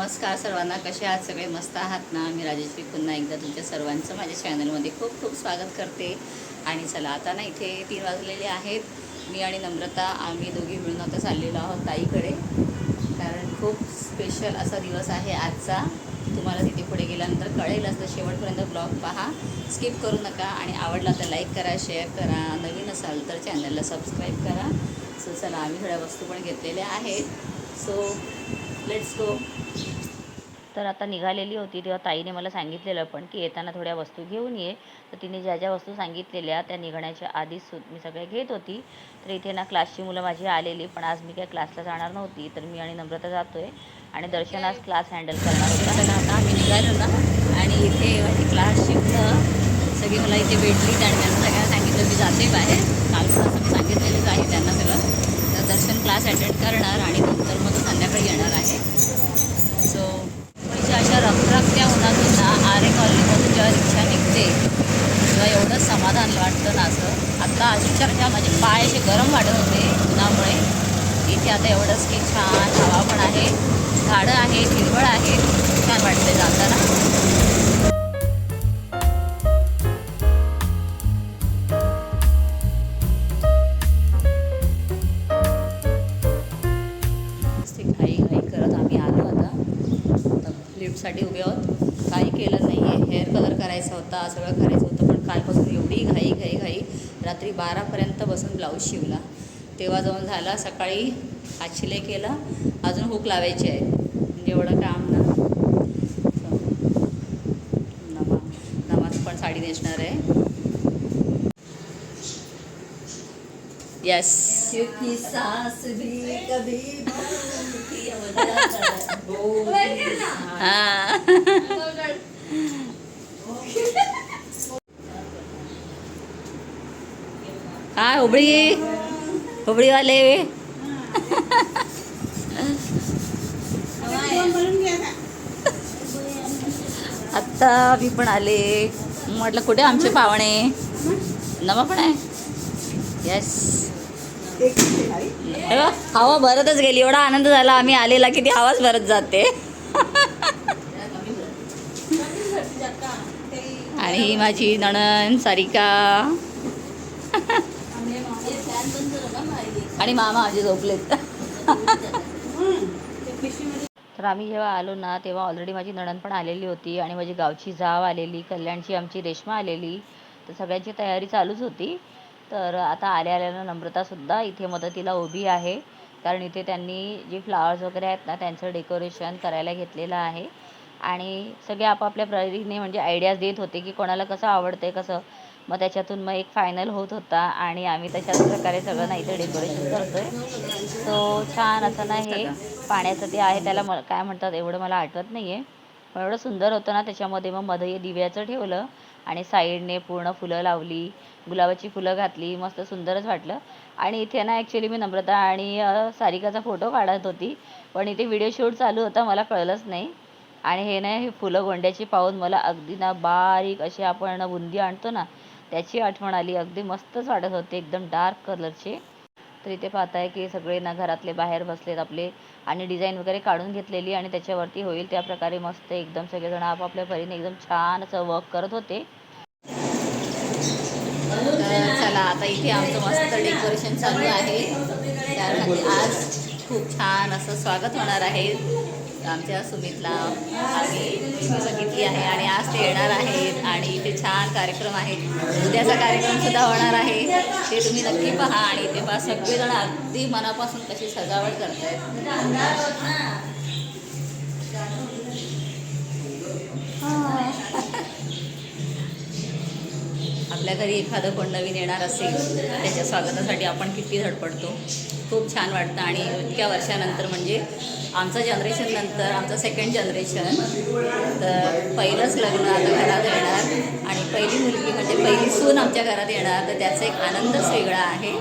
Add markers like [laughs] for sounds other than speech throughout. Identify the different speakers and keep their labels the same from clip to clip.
Speaker 1: नमस्कार सर्वांना कसे आहात? सगळे मस्त आहात ना? मी राजेश्री पुन्हा एकदा तुमच्या सर्वांचं माझ्या चॅनलमध्ये खूप खूप स्वागत करते. आणि चला आता ना इथे तीन वाजलेले आहेत. मी आणि नम्रता आम्ही दोघी मिळून आता चाललेलो आहोत ताईकडे. कारण खूप स्पेशल असा दिवस आहे आजचा. तुम्हाला तिथे पुढे गेल्यानंतर कळेलच तर शेवटपर्यंत ब्लॉग पहा. स्किप करू नका आणि आवडला तर लाईक करा शेअर करा. नवीन असाल तर चॅनलला सबस्क्राईब करा. सो चला आम्ही थोड्या वस्तू पण घेतलेल्या आहेत. सो लेट्स गो
Speaker 2: तर आता निघालेली होती. तेव्हा ताईने मला सांगितलेलं पण की येताना थोड्या वस्तू घेऊन ये. तर तिने ज्या ज्या वस्तू सांगितलेल्या त्या निघण्याच्या आधीच सु मी सगळ्या घेत होती. तर इथे ना क्लासची मुलं माझी आलेली पण आज मी काय क्लासला जाणार नव्हती. तर मी आणि नम्रता जातो आहे आणि दर्शन आज क्लास हँडल करणार होता.
Speaker 1: चला आता आम्ही निघालो ना आणि इथे माझी क्लासची मुलं सगळी मला इथे भेटली आणि त्यांना सगळ्यांना सांगितलं मी जाते बाहेर. काल असं मी सांगितलेलंच आहे त्यांना सगळं. तर दर्शन क्लास अटेंड करणार आणि नंतर मग तो संध्याकाळी येणार आहे. मुलीच्या अशा रखरखत्या उन्हातून ना आरे कॉलनीमधून जेव्हा रिक्षा निघते तेव्हा एवढं समाधान वाटतं ना असं. आत्ता अक्षरशः म्हणजे माझे पाय असे गरम वाटत होते उन्हामुळे. इथे आता एवढंच की छान हवा पण आहे झाडं आहेत हिरवळ आहे छान वाटते जाताना. आता उभे आहोत. काही केलं नाही आहे हेअर कलर करायचा होता सगळं करायचं होतं पण कालपासून एवढी घाई घाई घाई. रात्री बारापर्यंत बसून ब्लाऊज शिवला. तेव्हा जाऊन झाला सकाळी आचिले केला. अजून हुक लावायची आहे. म्हणजे एवढं काम ना. नमा नमाज पण साडी नेसणार आहे. येस [laughs] हा हुबळी. हुबळीवाले. [laughs] आत्ता मी पण आले. म्हटलं कुठे आमचे पाहुणे? नमा पण आहे. येस हवा भरतच गेली. एवढा आनंद झाला आम्ही आलेला की ती हवाच भरत जाते. आणि ही माझी नणन सारिका. आणि मामा माझे झोपलेत.
Speaker 2: तर आम्ही जेव्हा आलो ना तेव्हा ऑलरेडी माझी नणन पण आलेली होती आणि माझी गावची जाव आलेली कल्याणची आमची रेश्मा आलेली. तर सगळ्यांची तयारी चालूच होती. तर आता आल्या आल्यानं नम्रतासुद्धा इथे मदतीला उभी आहे. कारण इथे त्यांनी जे फ्लावर्स वगैरे आहेत ना त्यांचं डेकोरेशन करायला घेतलेलं आहे. आणि सगळे आपापल्या प्ररीने म्हणजे आयडियाज देत होते की कोणाला कसं आवडते कसं. मग त्याच्यातून मग एक फायनल होत होता आणि आम्ही तशाच प्रकारे सगळं ना इथे डेकोरेशन करतोय. सो छान असं ना हे पाण्याचं ते आहे त्याला म काय म्हणतात एवढं मला आठवत नाही आहे पण एवढं सुंदर होतं ना त्याच्यामध्ये मग मध्ये दिव्याचं ठेवलं. आणि साईडने पूर्ण फुलं लावली गुलाबाची फुलं घातली मस्त सुंदरच वाटलं. आणि इथे ना ॲक्च्युली मी नम्रता आणि सारिकाचा फोटो काढत होती. पण इथे व्हिडिओ शूट चालू होता मला कळलंच नाही. आणि हे ना हे फुलं गोंड्याची पाहून मला अगदी ना बारीक अशी आपण बुंदी आणतो ना त्याची आठवण आली. अगदी मस्तच वाटत होते एकदम डार्क कलरचे तर इथे पाहताय की सगळे ना घरातले बाहेर बसलेत आपले. आणि डिझाईन वगैरे काढून घेतलेली आणि त्याच्यावरती होईल त्या प्रकारे मस्त एकदम सगळेजण आपापल्या परीने एकदम छान असं वर्क करत होते
Speaker 1: तर चला आता इथे आमचं मस्त डेकोरेशन चालू आहे. त्यासाठी आज खूप छान असं स्वागत होणार आहे. आमच्या सुमितला आम्ही बघितली आहे आणि आज ते येणार आहेत आणि इथे छान कार्यक्रम आहेत. उद्याचा कार्यक्रम सुद्धा होणार आहे. ते तुम्ही नक्की पहा आणि इथे पहा सगळेजण अगदी मनापासून कशी सजावट करतायत. आपल्या घरी एखादं कोण नवीन येणार असेल त्याच्या स्वागतासाठी आपण किती धडपडतो. खूप छान वाटतं आणि इतक्या वर्षानंतर म्हणजे आमचं जनरेशन नंतर आमचं सेकंड जनरेशन तर पहिलंच लग्न आता घरात येणार आणि पहिली मुलगी म्हणजे पहिली सून आमच्या घरात येणार तर त्याचा एक आनंदच वेगळा आहे.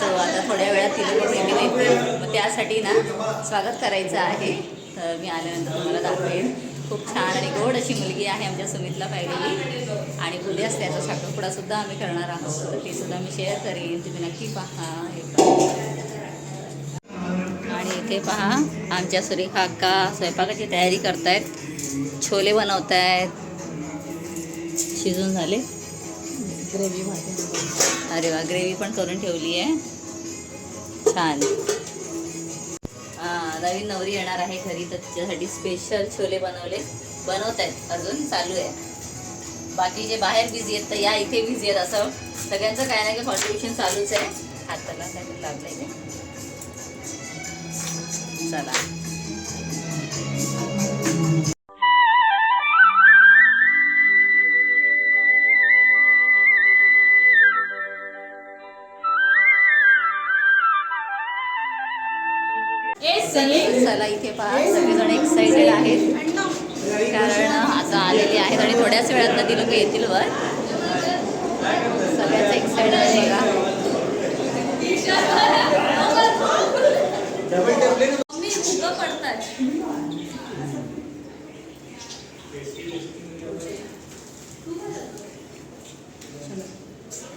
Speaker 1: सो आता थोड्या वेळात तिला पण भेटी मग त्यासाठी ना स्वागत करायचं आहे. तर मी आल्यानंतर तुम्हाला दाखवेन. खूप छान आणि गोड अशी मुलगी आहे आमच्या सुमितला पाहिलेली. आणि उद्याच त्याचा साखरपुडा सुद्धा आम्ही करणार आहोत. तर ते सुद्धा मी शेअर करेन. तुम्ही नक्की पहा. हे पहा. आणि इथे पहा आमच्या सुरेखा अक्का स्वयंपाकाची तयारी करतायत. छोले बनवतायत. शिजून झाले.
Speaker 3: ग्रेव्ही
Speaker 1: अरे वा ग्रेव्ही पण करून ठेवली आहे. छान. हां नवीन नवरी येणार आहे घरी. तर तिच्यासाठी स्पेशल छोले बनवले. बनवत आहेत अजून चालू आहे. बाकी जे बाहेर बिझी आहेत तर या इथे बिझी आहेत असं. सगळ्यांचं काय नाही काही कॉन्ट्रीब्युशन चालूच आहे. हाताला काय तर लागलं आहे चला. थोड्याच वेळात ती लोक येतील वर. सगळ्यांचं एक्साइटेड आहे बघा.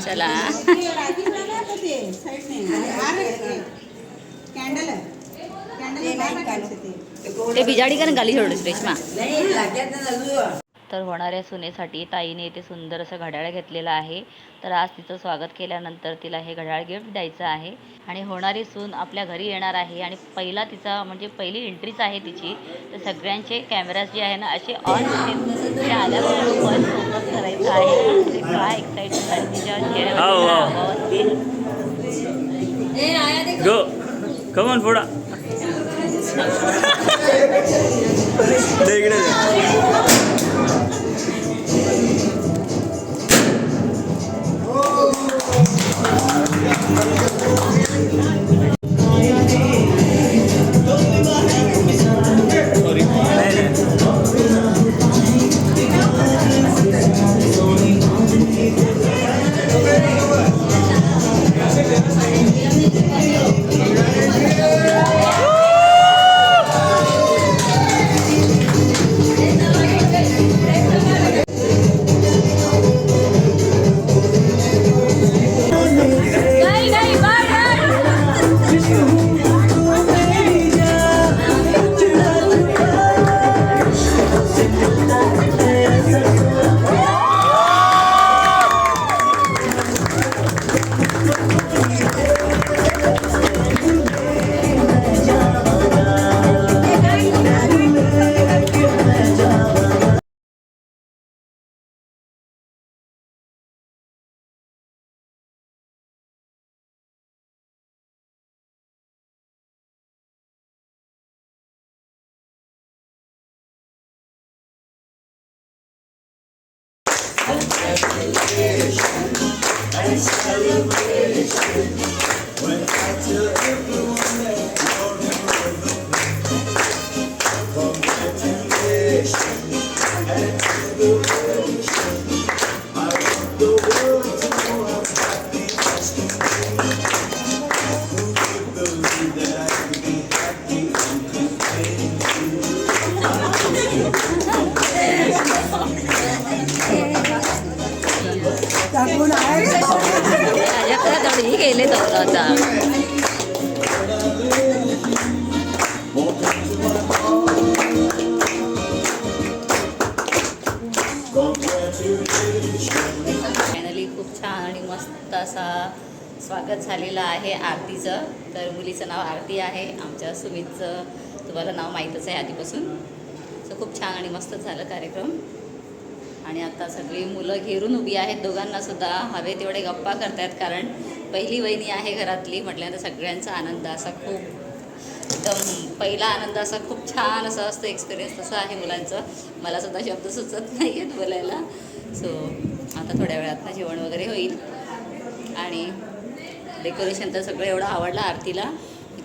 Speaker 1: चला. ते बिजाडी का गाली सोडूस रेश्मा.
Speaker 3: नाही लागत ना
Speaker 2: तर होणाऱ्या सुनेसाठी ताईने इथे सुंदर असं घड्याळ घेतलेलं आहे. तर आज तिचं स्वागत केल्यानंतर तिला हे घड्याळ गिफ्ट द्यायचं आहे. आणि होणारी सून आपल्या घरी येणार आहे आणि पहिला तिचा म्हणजे पहिली एंट्रीच आहे तिची. तर सगळ्यांचे कॅमेराज जे आहे ना असे ऑन ते पण फोकस करायचं आहे. काय एक्साइटमेंट आहे तिच्या. चेहऱ्यावर.
Speaker 4: फोडा [laughs] celebration
Speaker 1: and celebration when I tell everyone that छान आणि मस्त असा स्वागत झालेलं आहे आरतीचं. तर मुलीचं नाव आरती आहे. आमच्या सुमितचं तुम्हाला नाव माहीतच आहे आधीपासून. सो खूप छान आणि मस्त झालं कार्यक्रम. आणि आता सगळी मुलं घेरून उभी आहेत. दोघांनासुद्धा हवे तेवढे गप्पा करतायत कारण पहिली वहिनी आहे घरातली म्हटल्यानंतर सगळ्यांचा आनंद असा खूप एकदम पहिला आनंद असा खूप छान असा असतो. एक्सपिरियन्स तसं आहे मुलांचं. मला सुद्धा शब्द सुचत नाही आहेत बोलायला. सो आता थोड्या वेळात जेवण वगैरे होईल. आणि डेकोरेशन तर सगळं एवढं आवडलं आरतीला.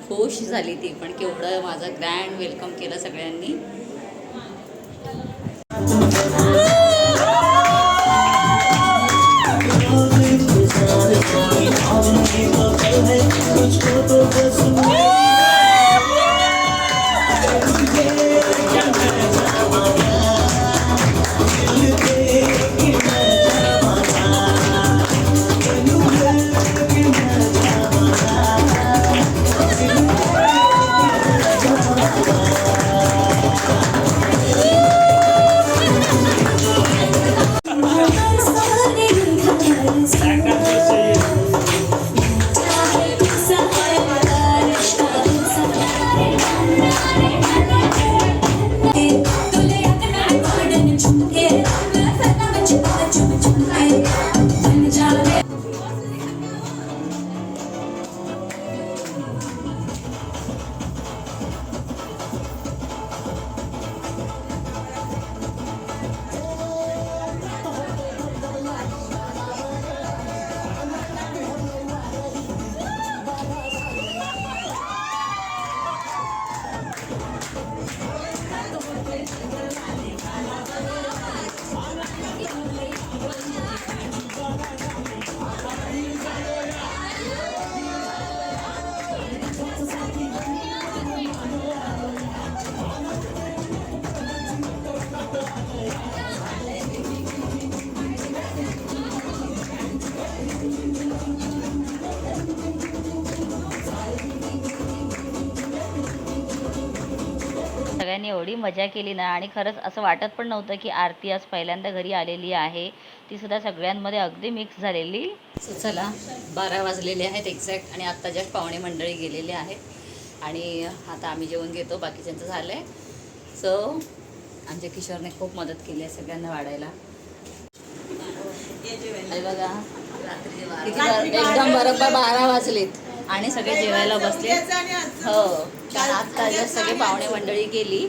Speaker 1: खुश झाली ती पण केवढं माझं ग्रँड वेलकम केलं सगळ्यांनी.
Speaker 2: सगळ्यांनी एवढी मजा केली ना आणि खरंच असं वाटत पण नव्हतं की आरती आज पहिल्यांदा घरी आलेली आहे. ती सुद्धा सगळ्यांमध्ये अगदी मिक्स झालेली.
Speaker 1: सो चला बारा वाजलेले आहेत एक्झॅक्ट आणि आत्ता जस्ट पाहुणे मंडळी गेलेले आहेत. आणि आता आम्ही जेवण घेतो बाकीच्यांचं झालं आहे सो आमच्या किशोरने खूप मदत केली आहे सगळ्यांना वाढायला. बघा. एकदम बरोबर बारा वाजलेत. आणि सगळे जेवायला बसले. हो कारण आत्ता जस्ट सगळे पाहुणे मंडळी गेली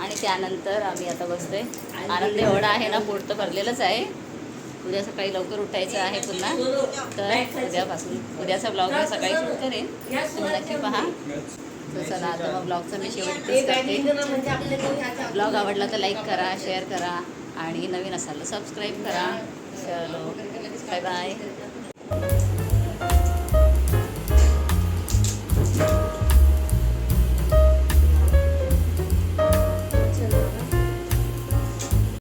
Speaker 1: आणि त्यानंतर आम्ही आता बसतोय. आनंद एवढा आहे ना पोट तर भरलेलंच आहे. उद्या सकाळी लवकर उठायचं आहे पुन्हा. तर उद्यापासून उद्याचा ब्लॉग मी सकाळी शूट करेन. तुम्ही नक्की पहा. तर चला आता मग ब्लॉगचा मी शेवट करते. ब्लॉग आवडला तर लाईक करा शेअर करा आणि नवीन असाल तर सबस्क्राईब करा. चलो बाय बाय